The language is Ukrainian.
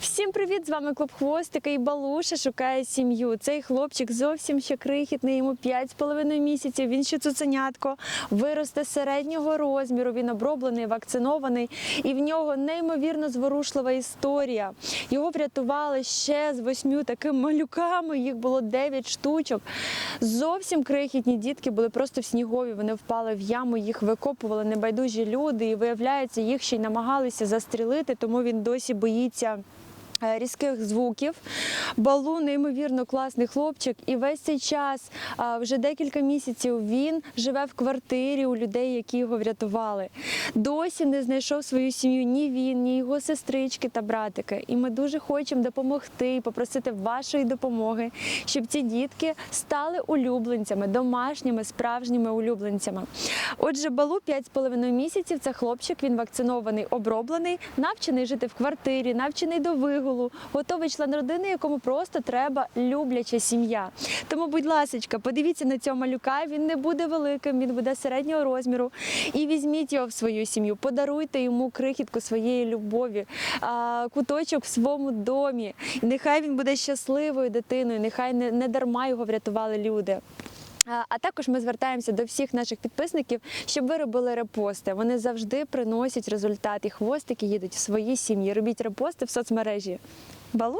Всім привіт! З вами Клуб Хвостика і Балуша шукає сім'ю. Цей хлопчик зовсім ще крихітний, йому 5,5 місяців. Він ще цуценятко, виросте середнього розміру. Він оброблений, вакцинований, і в нього неймовірно зворушлива історія. Його врятували ще з восьмю такими малюками. Їх було 9 штучок. Зовсім крихітні дітки були просто в снігові. Вони впали в яму, їх викопували небайдужі люди, і виявляється, їх ще й намагалися застрілити, тому він досі боїться. Е, Різких звуків. Балу неймовірно класний хлопчик, і весь цей час, вже декілька місяців, він живе в квартирі у людей, які його врятували. Досі не знайшов свою сім'ю ні він, ні його сестрички та братики. І ми дуже хочемо допомогти і попросити вашої допомоги, щоб ці дітки стали улюбленцями, домашніми, справжніми улюбленцями. Отже, балу 5,5 місяців. Це хлопчик, він вакцинований, оброблений, навчений жити в квартирі, навчений до вигулу, готовий член родини, якому просто треба любляча сім'я. Тому, будь ласка, подивіться на цього малюка. Він не буде великим, він буде середнього розміру. І візьміть його в свою сім'ю, подаруйте йому крихітку своєї любові, куточок в своєму домі. Нехай він буде щасливою дитиною, нехай не, не дарма його врятували люди. А також ми звертаємося до всіх наших підписників, щоб ви робили репости. Вони завжди приносять результат, і хвостики їдуть в свої сім'ї. Робіть репости в соцмережі. Балу!